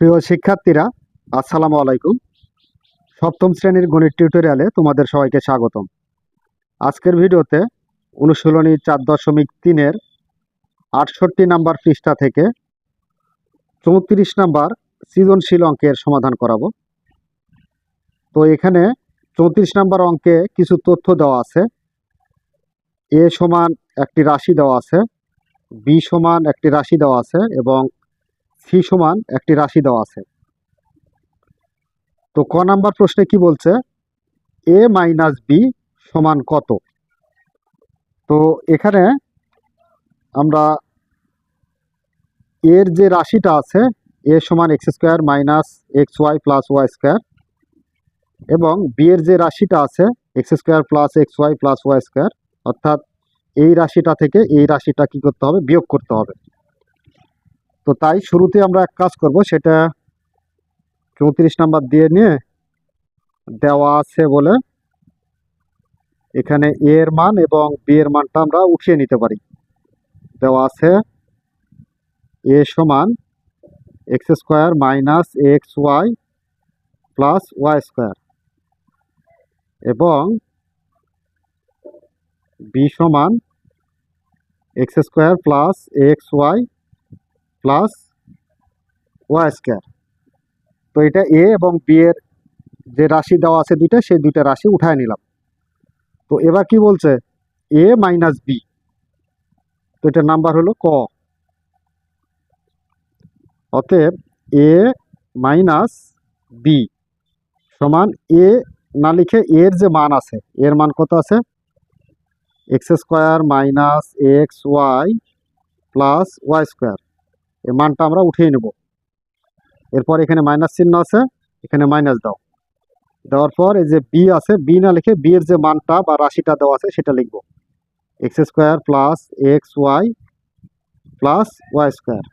প্রিয় শিক্ষার্থীরা, আসসালামু আলাইকুম। সপ্তম শ্রেণির গণিত টিউটোরিয়ালে তোমাদের সবাইকে স্বাগতম। আজকের ভিডিওতে অনুশীলনী চার দশমিক তিনের আটষট্টি নাম্বার পৃষ্ঠা থেকে চৌত্রিশ নাম্বার সৃজনশীল অঙ্কের সমাধান করাবো। তো এখানে চৌত্রিশ নাম্বার অঙ্কে কিছু তথ্য দেওয়া আছে। এ সমান একটি রাশি দেওয়া আছে, বি সমান একটি রাশি দেওয়া আছে এবং সি সমান একটি রাশি দেওয়া আছে। তো ক নাম্বার প্রশ্নে কি বলছে? এ মাইনাস বি সমান কত? তো এখানে আমরা এর যে রাশিটা আছে, এ সমান X square minus X Y plus Y square এবং বি এর যে রাশিটা আছে, X square plus X Y plus Y square, অর্থাৎ এই রাশিটা থেকে এই রাশিটা কি করতে হবে? বিয়োগ করতে হবে। তো তাই শুরুতে আমরা এক কাজ করব, সেটা চৌত্রিশ নাম্বার দিয়ে নিয়ে দেওয়া আছে বলে এখানে এ এর মান এবং বি এর মানটা আমরা উঠিয়ে নিতে পারি। দেওয়া আছে এ সমান X square minus X Y plus Y square এবং বি সমান X square plus X Y plus Y square. তো এটা এ এবং বি এর যে রাশি দেওয়া আছে দুইটা, সেই দুইটা রাশি উঠায় নিলাম। তো এবার কি বলছে? A minus B. তো এটার নাম্বার হলো ক। অতএব এ মাইনাস বি সমান এ না লিখে এর যে মান আছে, এর মান কত আছে? X square minus X Y plus Y square. এই মানটা আমরা উঠিয়ে নেব। এরপর এখানে মাইনাস চিহ্ন আছে, এখানে মাইনাস দাও। দেওয়ার পর এই যে বি আছে বি না লিখে বি এর যে মানটা বা রাশিটা দেওয়া আছে সেটা লিখব। X square plus X Y plus Y square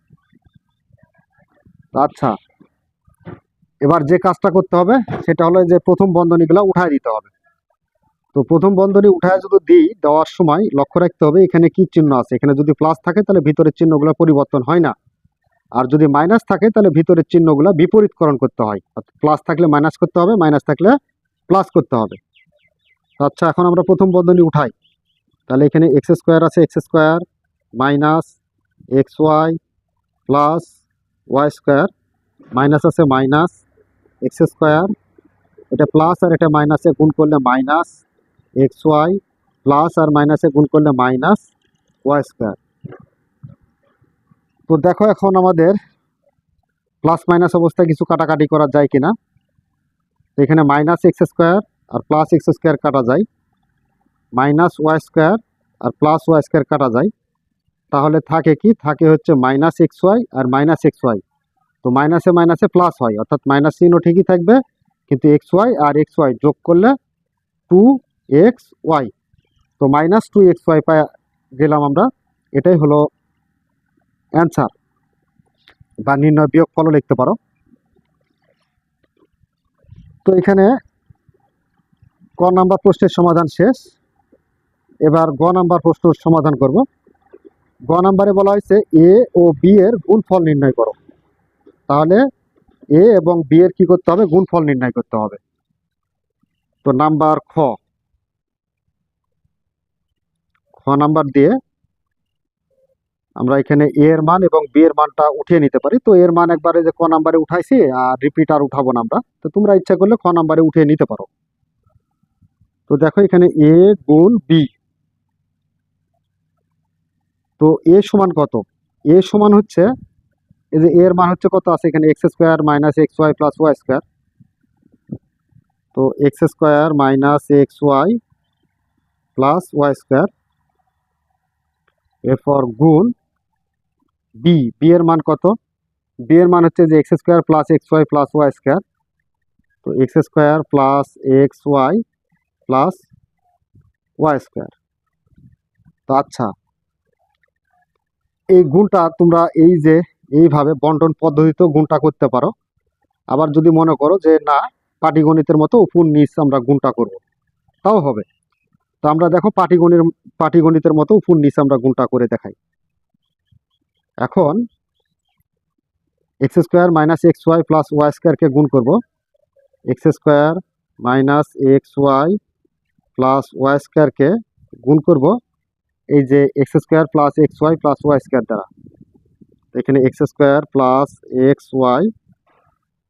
আচ্ছা এবার যে কাজটা করতে হবে সেটা হলো যে প্রথম বন্ধনীগুলো উঠায় দিতে হবে। তো প্রথম বন্ধনী উঠায় যদি দিই, দেওয়ার সময় লক্ষ্য রাখতে হবে এখানে কি চিহ্ন আছে? এখানে যদি প্লাস থাকে তাহলে ভিতরের চিহ্নগুলো পরিবর্তন হয় না। আর যদি মাইনাস থাকে, তাহলে ভিতরের চিহ্নগুলো বিপরীতকরণ করতে হয়। অর্থাৎ প্লাস থাকলে মাইনাস করতে হবে মাইনাস থাকলে প্লাস করতে হবে। আচ্ছা এখন আমরা প্রথম বন্ধনী উঠাই। তাহলে এখানে এক্স স্কোয়ার আছে X square minus X Y plus Y square minus আছে মাইনাস এক্স স্কোয়ার এটা প্লাস আর এটা মাইনাসে গুণ করলে মাইনাস এক্স ওয়াই প্লাস আর মাইনাসে গুণ করলে মাইনাস ওয়াই স্কোয়ার তো দেখো এখন আমাদের প্লাস মাইনাস অবস্থায় কিছু কাটাকাটি করা যায় কিনা। তো এখানে মাইনাস এক্স স্কোয়ার আর প্লাস এক্স স্কোয়ার কাটা যায়। মাইনাস ওয়াই স্কোয়ার আর প্লাস ওয়াই স্কোয়ার কাটা যায়। তাহলে থাকে কি? থাকে হচ্ছে মাইনাস এক্স ওয়াই আর মাইনাস এক্স ওয়াই তো মাইনাসে মাইনাসে প্লাস হয়, অর্থাৎ মাইনাস চিহ্ন ঠিকই থাকবে, কিন্তু এক্স ওয়াই আর এক্স ওয়াই যোগ করলে টু এক্স ওয়াই তো মাইনাস টু এক্স ওয়াই পাই গেলাম আমরা। এটাই হলো অ্যান্সার বা নির্ণয় বিয়োগ ফলও লিখতে পারো। তো এখানে ক নাম্বার প্রশ্নের সমাধান শেষ। এবার গ নাম্বার প্রশ্নের সমাধান করব। গ নাম্বারে বলা হয়েছে এ ও বি এর গুণফল নির্ণয় করো। তাহলে এ এবং বি এর কি করতে হবে? গুণফল নির্ণয় করতে হবে। তো নাম্বার খ। খ নাম্বার দিয়ে আমরা এখানে এ এর মান এবং বি এর মানটা উঠিয়ে নিতে পারি। তো এর মান একবারে যে ক নাম্বারে উঠাইছি, আর রিপিট আর উঠাবো না আমরা। তো তোমরা ইচ্ছা করলে খ নাম্বারে উঠিয়ে নিতে পারো। তো দেখো এখানে এ গুণ বি তো এ সমান কত? এ সমান হচ্ছে, এই যে এর মান হচ্ছে কত আছে? এখানে X square minus X Y plus Y square তো X square minus X Y plus Y square এরপর গুণ বি বি এর মান কত? বি এর মান হচ্ছে যে x square plus x y plus y square তো x square plus x y plus y square তো আচ্ছা এই গুণটা তোমরা এই যে এইভাবে বন্টন পদ্ধতিতেও গুণটা করতে পারো। আবার যদি মনে করো যে না, পাটিগণিতের মতো উপর নিচ আমরা গুণটা করব, তাও হবে। তো আমরা দেখো পাটিগণির, পাটিগণিতের মতো উপর নিচ আমরা গুণটা করে দেখাই। এখন x square minus x y plus y স্কোয়ারকে গুণ করব। X square minus x y plus y স্কোয়ারকে গুণ করব। এই যে x square plus x y plus y square দ্বারা। এখানে x square plus x y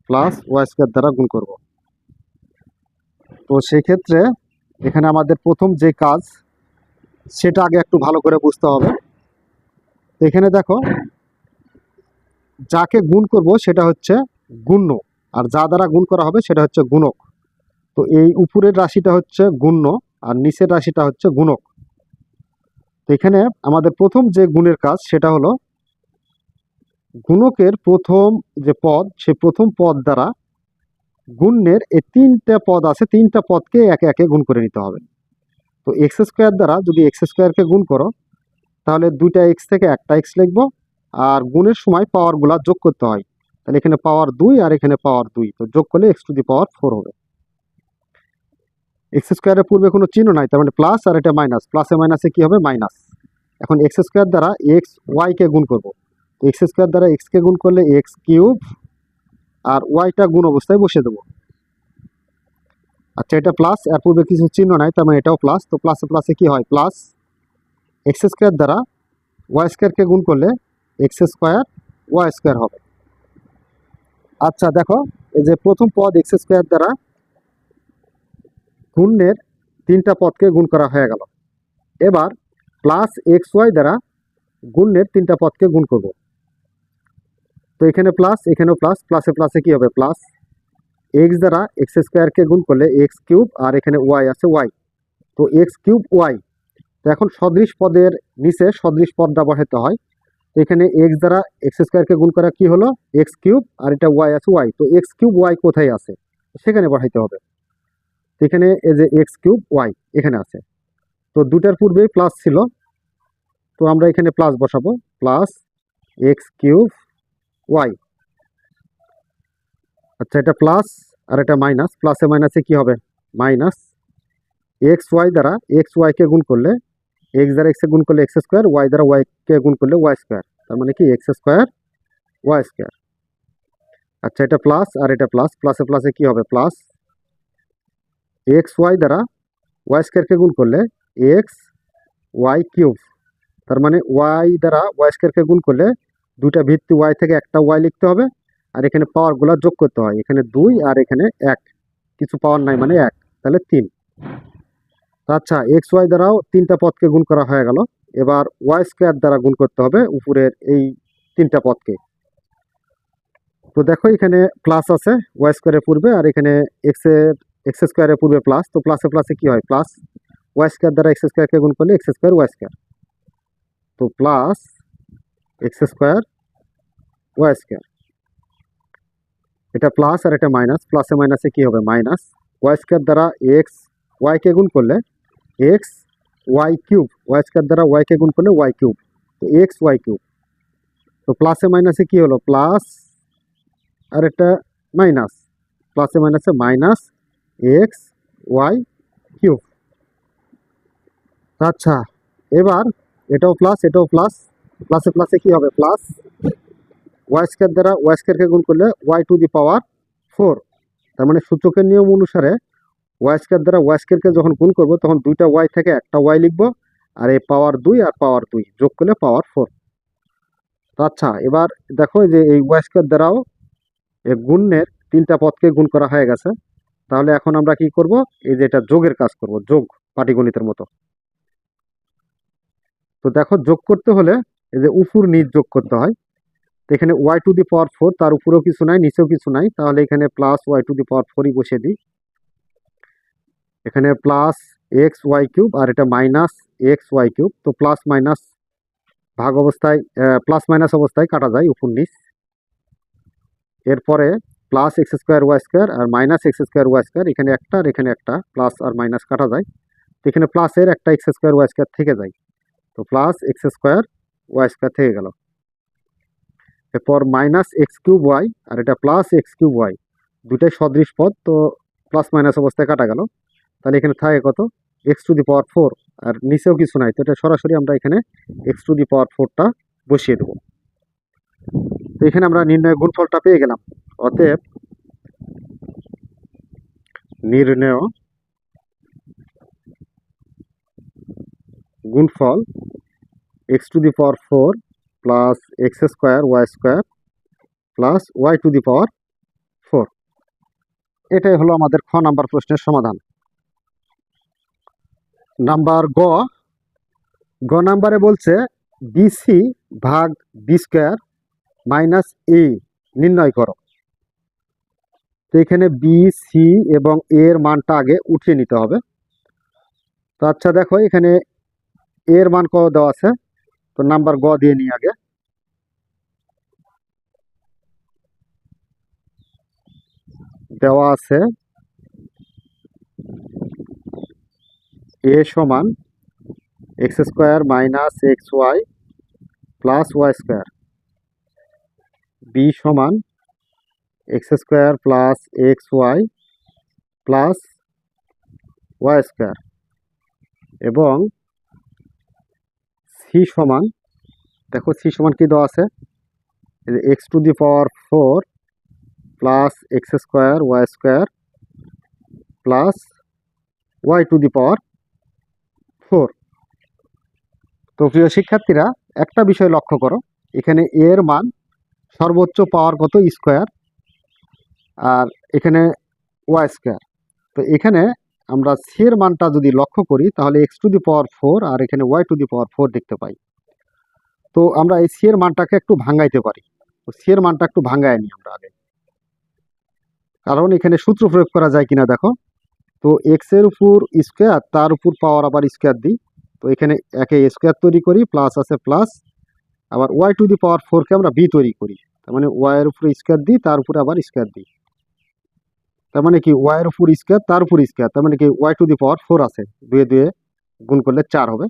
plus y square দ্বারা গুণ করব। তো সেই ক্ষেত্রে এখানে আমাদের প্রথম যে কাজ, সেটা আগে একটু ভালো করে বুঝতে হবে। এখানে দেখো, যাকে গুণ করব সেটা হচ্ছে গুণ্য, আর যা দ্বারা গুণ করা হবে সেটা হচ্ছে গুণক। তো এই উপরের রাশিটা হচ্ছে গুণ্য, আর নিচের রাশিটা হচ্ছে গুণক। তো এখানে আমাদের প্রথম যে গুণের কাজ সেটা হলো, গুণকের প্রথম যে পদ সে প্রথম পদ দ্বারা গুণ্যের এই তিনটা পদ আছে, তিনটা পদকে একে একে গুণ করে নিতে হবে। তো এক্স স্কোয়ার দ্বারা যদি এক্স স্কোয়ারকে গুণ করো তাহলে দুইটা এক্স থেকে একটা এক্স লিখব, আর গুণের সময় পাওয়ারগুলা যোগ করতে হয়। তাহলে এখানে পাওয়ার দুই আর এখানে পাওয়ার দুই, তো যোগ করলে x to the power four হবে। এক্স স্কোয়ারের পূর্বে কোনো চিহ্ন নাই, তার মানে প্লাস আর এটা মাইনাস প্লাসে মাইনাসে কি হবে? মাইনাস এখন এক্স স্কোয়ার দ্বারা এক্স ওয়াইকে গুণ করব। এক্স স্কোয়ার দ্বারা এক্সকে গুণ করলে এক্স কিউব আর ওয়াইটা গুণ অবস্থায় বসে দেবো। আচ্ছা এটা প্লাস এর পূর্বে কিছু চিহ্ন নাই, তার মানে এটাও প্লাস তো প্লাসে প্লাসে কি হয়? প্লাস এক্স স্কোয়ার দ্বারা ওয়াই স্কোয়ারকে গুণ করলে এক্স স্কোয়ার ওয়াই স্কোয়ার হবে। আচ্ছা দেখো, এই যে প্রথম পদ এক্স স্কোয়ার দ্বারা গুণের তিনটা পদকে গুণ করা হয়ে গেল। এবার প্লাস এক্স ওয়াই দ্বারা গুণের তিনটা পদকে গুণ করব। তো এখানে প্লাস, এখানেও প্লাস, প্লাসে প্লাসে কি হবে? প্লাস এক্স দ্বারা এক্স স্কোয়ারকে গুণ করলে এক্স কিউব আর এখানে ওয়াই আছে ওয়াই। তো এক্স কিউব ওয়াই তো এখন সদৃশ পদের নিচে সদৃশ পদটা বসাতে হয়। এখানে এক্স দ্বারা এক্স স্কোয়ারকে গুণ করা কি হলো? এক্স কিউব আর এটা ওয়াই আছে ওয়াই তো এক্স কিউব ওয়াই কোথায় আছে? সেখানে বসাইতে হবে। এখানে এই যে এক্স কিউব ওয়াই এখানে আছে। তো দুটার পূর্বেই প্লাস ছিল। তো আমরা এখানে প্লাস বসাবো। প্লাস এক্স কিউব ওয়াই আচ্ছা এটা প্লাস আর এটা মাইনাস প্লাসে মাইনাসে কি হবে? মাইনাস এক্স ওয়াই দ্বারা এক্স ওয়াইকে গুণ করলে এক্স দ্বারা এক্সে গুণ করলে এক্স স্কোয়ার ওয়াই দ্বারা ওয়াইকে গুণ করলে ওয়াই স্কোয়ার তার মানে কি? এক্স স্কোয়ার ওয়াই স্কোয়ার আচ্ছা এটা প্লাস আর এটা প্লাস প্লাসে প্লাসে কি হবে? প্লাস এক্স ওয়াই দ্বারা ওয়াই স্কোয়ারকে গুণ করলে এক্স ওয়াই কিউব তার মানে ওয়াই দ্বারা ওয়াই স্কোয়ারকে গুণ করলে দুইটা ভিত্তি ওয়াই থেকে একটা ওয়াই লিখতে হবে। আর এখানে পাওয়ারগুলো যোগ করতে হয়। এখানে দুই আর এখানে এক। কিছু পাওয়ার নাই মানে এক। তাহলে তিন। আচ্ছা এক্স ওয়াই দ্বারাও তিনটা পদকে গুণ করা হয়ে গেল। এবার ওয়াই স্কোয়ার দ্বারা গুণ করতে হবে উপরের এই তিনটা পদকে তো দেখো এখানে প্লাস আছে ওয়াই স্কোয়ারের পূর্বে, আর এখানে এক্সের এক্স স্কোয়ারের পূর্বে প্লাস তো প্লাসে প্লাসে কি হয়? প্লাস ওয়াই স্কোয়ার দ্বারা এক্স স্কোয়ারকে গুণ করলে এক্স স্কোয়ার ওয়াই স্কোয়ার তো plus x square y square এটা প্লাস আর এটা মাইনাস প্লাসে মাইনাসে কি হবে? মাইনাস ওয়াই স্কোয়ার দ্বারা এক্স ওয়াইকে গুণ করলে x y cube y square দ্বারা ওয়াইকে গুণ করলে ওয়াই কিউব তো এক্স ওয়াই কিউব তো প্লাসে মাইনাসে কি হলো প্লাস আর এটা মাইনাস প্লাসে মাইনাসে মাইনাস এক্স ওয়াই কিউব আচ্ছা এবার এটাও প্লাস এটাও প্লাস প্লাসে প্লাসে কি হবে প্লাস ওয়াই স্কোয়ার দ্বারা ওয়াই স্কোয়ারকে গুণ করলে y to the power four তার মানে সূচকের নিয়ম অনুসারে ওয়াই স্কোয়ার দ্বারা ওয়াই স্কোয়ারকে যখন গুণ করব, তখন দুইটা ওয়াই থেকে একটা ওয়াই লিখব, আর এই পাওয়ার দুই আর পাওয়ার দুই যোগ করলে পাওয়ার ফোর। আচ্ছা এবার দেখো যে এই ওয়াই স্কোয়ার দ্বারাও এই গুণের তিনটা পদকে গুণ করা হয়ে গেছে। তাহলে এখন আমরা কি করব? এই যে এটা যোগের কাজ করব, যোগ পাটিগণিতের মতো। তো দেখো, যোগ করতে হলে এই যে উপর নিচ যোগ করতে হয়। তো এখানে y to the power four, তার উপরেও কিছু নাই, নিচেও কিছু নাই। তাহলে এখানে plus y to the power ফোরই বসিয়ে দিই। এখানে প্লাস এক্স ওয়াই কিউব আর এটা মাইনাস এক্স ওয়াই কিউব তো প্লাস মাইনাস ভাগ অবস্থায় প্লাস মাইনাস অবস্থায় কাটা যায় উপর নিচ এরপরে plus x square y square আর minus x square y square এখানে একটা আর এখানে একটা প্লাস আর মাইনাস কাটা যায়। তো এখানে প্লাসের একটা এক্স স্কোয়ার ওয়াই স্কোয়ার থেকে যায়। তো plus x square y square থেকে গেল। এরপর মাইনাস এক্স কিউব ওয়াই আর এটা প্লাস এক্স কিউব ওয়াই দুটাই সদৃশ পদ, তো প্লাস মাইনাস অবস্থায় কাটা গেল। তাহলে এখানে থাকে কত? X to the power four আর নিচেও কিছু নাই। তো এটা সরাসরি আমরা এখানে এক্স টু দি পাওয়ার ফোরটা বসিয়ে দেবো। তো এখানে আমরা নির্ণয় গুণফলটা পেয়ে গেলাম। অতএব নির্ণয় গুণফল x to the power four plus x square y square plus y to the power four এটাই হলো আমাদের খ নাম্বার প্রশ্নের সমাধান। নাম্বার গ। গ নাম্বারে বলছে বিসি ভাগ বি স্কোয়ার মাইনাস এ নির্ণয় করো। তো এখানে বি সি এবং এর মানটা আগে উঠিয়ে নিতে হবে। তো আচ্ছা দেখো, এখানে এর মান কত দেওয়া আছে। তো নাম্বার গ দিয়ে নিই আগে। দেওয়া আছে এ সমান x square minus x y plus y square b সমান x square plus x y plus y square এবং সি সমান, দেখো সি সমান কি দেওয়া আছে? X to the power four plus x square y square plus y to the power four তো প্রিয় শিক্ষার্থীরা, একটা বিষয় লক্ষ্য করো। এখানে এ এর মান সর্বোচ্চ পাওয়ার কত? স্কোয়ার। আর এখানে ওয়াই স্কোয়ার। তো এখানে আমরা সি এর মানটা যদি লক্ষ্য করি, তাহলে x to the power four আর এখানে y to the power four দেখতে পাই। তো আমরা এই সি এর মানটাকে একটু ভাঙ্গাইতে পারি। তো সি এর মানটা একটু ভাঙ্গায় নিই আমরা আগে। কারণ এখানে সূত্র প্রয়োগ করা যায় কিনা দেখো। তো এক্সের উপর স্কোয়ার তার উপর পাওয়ার আবার স্কোয়ার দিই। তো এখানে একে স্কোয়ার তৈরি করি প্লাস আছে প্লাস আবার ওয়াই টু দি পাওয়ার ফোরকে আমরা বি তৈরি করি। তার মানে ওয়াই এর উপরে স্কোয়ার দিই, তার উপরে আবার স্কোয়ার দিই। তার মানে কি? ওয়াই এর উপর স্কোয়ার তার উপর স্কোয়ার তার মানে কি? Y to the power four আছে। দুয়ে দুয়ে গুণ করলে চার হবে।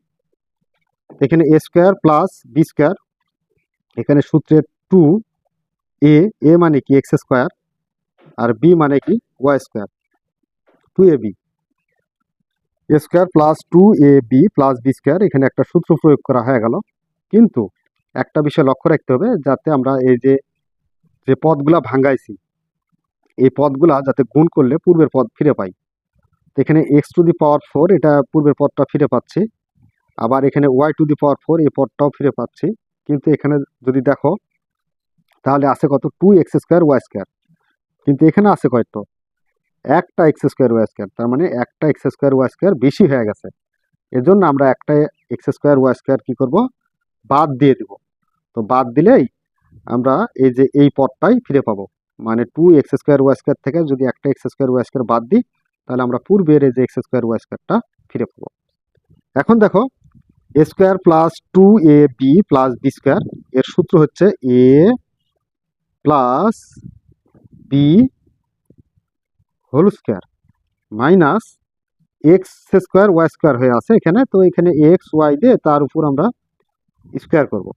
এখানে a square plus b square এখানে সূত্রে টু এ এ মানে কি? এক্স স্কোয়ার আর বি মানে কি? Y square two a b square plus two a b plus b square এখানে একটা সূত্র প্রয়োগ করা হয়ে গেল। কিন্তু একটা বিষয় লক্ষ্য রাখতে হবে যাতে আমরা এই যে যে পদগুলা ভাঙ্গাইছি, এই পদগুলা যাতে গুণ করলে পূর্বের পদ ফিরে পাই। তো এখানে x to the power four এটা পূর্বের পদটা ফিরে পাচ্ছি। আবার এখানে y to the power four এই পদটাও ফিরে পাচ্ছি। কিন্তু এখানে যদি দেখো, তাহলে আছে কত? Two x square y square কিন্তু এখানে আছে কয়তো? একটা এক্স স্কোয়ার ওয়াই স্কোয়ার তার মানে একটা এক্স স্কোয়ার ওয়াই স্কোয়ার বেশি হয়ে গেছে। এর জন্য আমরা একটা এক্স স্কোয়ার ওয়াই স্কোয়ার কী করব? বাদ দিয়ে দিব। তো বাদ দিলেই আমরা এই যে এই পদটাই ফিরে পাবো। মানে two x square y square থেকে যদি একটা এক্স স্কোয়ার ওয়াই স্কোয়ার বাদ দিই, তাহলে আমরা পূর্বের এই যে এক্স স্কোয়ার ওয়াই স্কোয়ারটা ফিরে পাবো। এখন দেখো a square plus two a b plus b square এর সূত্র হচ্ছে a plus b whole square minus x square y square হয়ে আছে এখানে। তো এখানে এক্স ওয়াই দিয়ে তার উপর আমরা স্কোয়ার করব।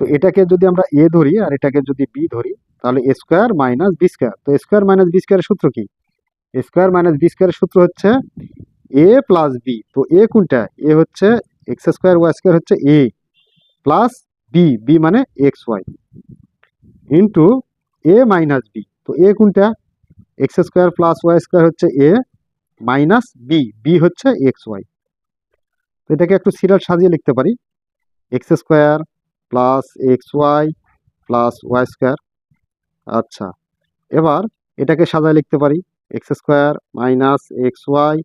তো এটাকে যদি আমরা এ ধরি আর এটাকে যদি বি ধরি, তাহলে a square minus b square তো স্কোয়ার মাইনাস বি স্কোয়ারের সূত্র কি? স্কোয়ার মাইনাস বি স্কোয়ারের সূত্র হচ্ছে এ প্লাস বি তো এ কোনটা? এ হচ্ছে এক্স স্কোয়ার ওয়াই স্কোয়ার হচ্ছে এ প্লাস বি বি মানে x y into a minus b তো এ কোনটা? X square plus y square হচ্ছে এ মাইনাস বি বি হচ্ছে এক্স ওয়াই তো এটাকে একটু সিরিয়াল সাজিয়ে লিখতে পারি। X square plus x y plus y square আচ্ছা এবার এটাকে সাজায় লিখতে পারি। X square minus x y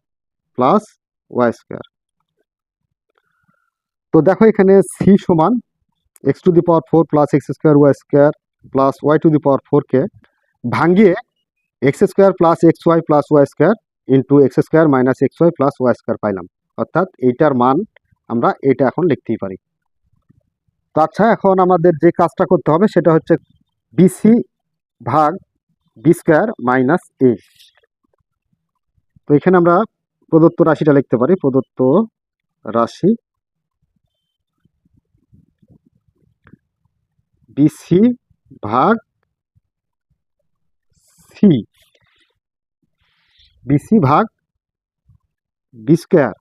plus y square তো দেখো এখানে সি সমান x to the power four plus x square y square plus y to the power ফোরকে ভাঙিয়ে x square plus x y plus y square into x square minus x y plus y square পাইলাম। অর্থাৎ এইটার মান আমরা এটা এখন লিখতেই পারি। তো আচ্ছা এখন আমাদের যে কাজটা করতে হবে সেটা হচ্ছে বিসি ভাগ বি স্কোয়ার মাইনাস এ তো এখানে আমরা প্রদত্ত রাশিটা লিখতে পারি, প্রদত্ত রাশি বিসি ভাগ সি বিসি ভাগ বি স্কোয়ার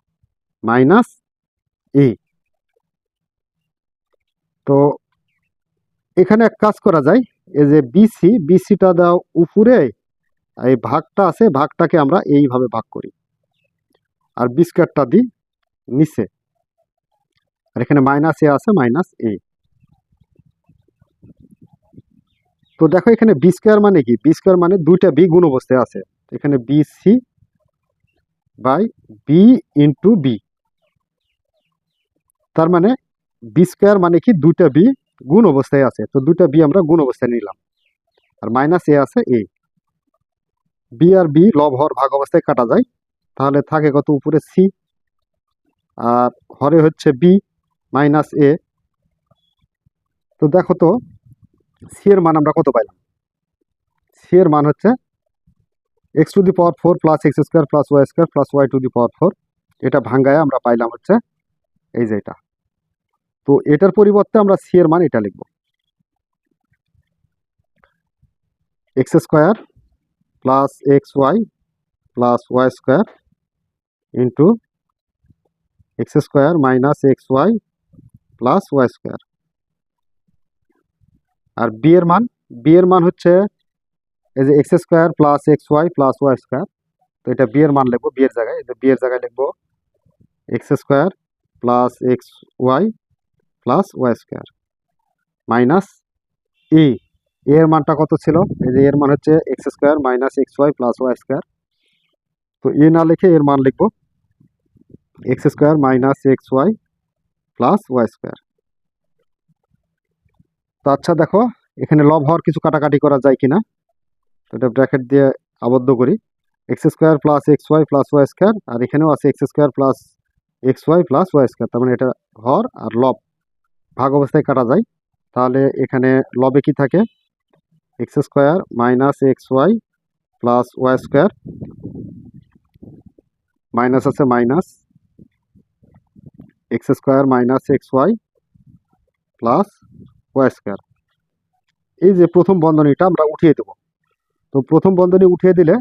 মাইনাস এ। তো এখানে এক কাজ করা যায়, এই যে বিসি, বিসিটা দাও উপরে, এই ভাগটা আছে, ভাগটাকে আমরা এইভাবে ভাগ করি। আর বিস্কারটা দিই নিচে। আর এখানে মাইনাস এ আছে, মাইনাস এ। তো দেখো এখানে বি স্কোয়ার মানে কি? বি স্কোয়ার মানে দুইটা বি গুণ অবস্থায় আছে। এখানে b c by b into b তার মানে বি স্কোয়ার মানে কি? দুইটা বি গুণ অবস্থায় আছে। তো দুইটা বি আমরা গুণ অবস্থায় নিলাম। আর মাইনাস এ আছে এ বি আর বি লব হর ভাগ অবস্থায় কাটা যায়। তাহলে থাকে কত? উপরে সি আর হরে হচ্ছে বি মাইনাস এ তো দেখো তো সি এর মান আমরা কত পাইলাম? সি এর মান হচ্ছে x to the power four plus x square plus y square plus y to the power four এটা ভাঙ্গায় আমরা পাইলাম হচ্ছে এই যে এটা। তো এটার পরিবর্তে আমরা সি এর মান এটা লিখব। X square plus x y plus y square into x square minus x y plus y square আর বি এর মান বি এর মান হচ্ছে এই যে x square plus x y plus y square তো এটা বি এর মান লিখব বি এর জায়গায় এটা বি এর জায়গায় লিখব x square plus x y plus y square minus ই এর মানটা কত ছিল? এই যে এর মান হচ্ছে x square minus x y plus y square তো ই না লিখে এর মান লিখব x square minus x y plus y square তো আচ্ছা দেখো, এখানে লব হওয়ার কিছু কাটাকাটি করা যায় কিনা? তো এটা ব্র্যাকেট দিয়ে আবদ্ধ করি। X square plus x y plus y square আর এখানেও আছে x square plus x y plus y square তার মানে এটা হর আর লব ভাগ অবস্থায় কাটা যায়। তাহলে এখানে লবে কি থাকে? X square minus x y plus y square minus আছে minus x square minus x y plus square এই যে প্রথম বন্ধনীটা আমরা উঠিয়ে দেব। তো প্রথম বন্ধনী উঠিয়ে দিলে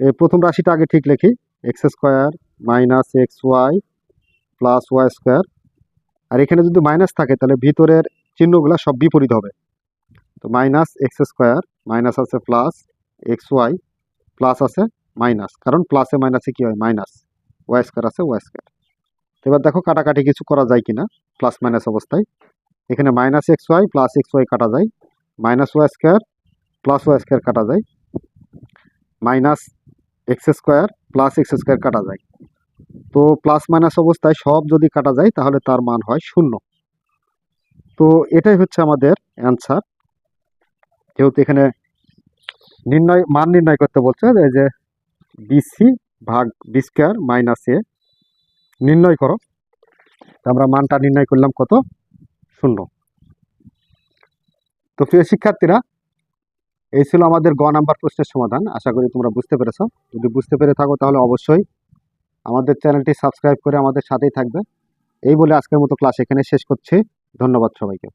এই প্রথম রাশিটা আগে ঠিক লিখি। X square minus x y plus y square. আর এখানে যদি মাইনাস থাকে তাহলে ভিতরের চিহ্নগুলো সব বিপরীত হবে। তো মাইনাস এক্স স্কোয়ার, মাইনাস আছে প্লাস এক্স ওয়াই, প্লাস আছে মাইনাস। কারণ প্লাসে মাইনাসে কী হয়? মাইনাস। ওয়াই স্কোয়ার আছে ওয়াই স্কোয়ার। এবার দেখো কাটাকাটি কিছু করা যায় কিনা, প্লাস মাইনাস অবস্থায়। এখানে minus x y plus x y কাটা যায় minus y square plus y square কাটা যায় minus x square plus x square কাটা যায়। তো প্লাস মাইনাস অবস্থায় সব যদি কাটা যায়, তাহলে তার মান হয় শূন্য। তো এটাই হচ্ছে আমাদের অ্যান্সার যেহেতু এখানে নির্ণয়, মান নির্ণয় করতে বলছে যে বিসি ভাগ বি স্কোয়ার মাইনাস এ নির্ণয় করো। আমরা মানটা নির্ণয় করলাম কত? শূন্য। তো প্রিয় শিক্ষার্থীরা, এই ছিল আমাদের গ নাম্বার প্রশ্নের সমাধান। আশা করি তোমরা বুঝতে পেরেছ। যদি বুঝতে পেরে থাকো, তাহলে অবশ্যই আমাদের চ্যানেলটি সাবস্ক্রাইব করে আমাদের সাথেই থাকবে। এই বলে আজকের মতো ক্লাস এখানে শেষ করছি। ধন্যবাদ সবাইকে।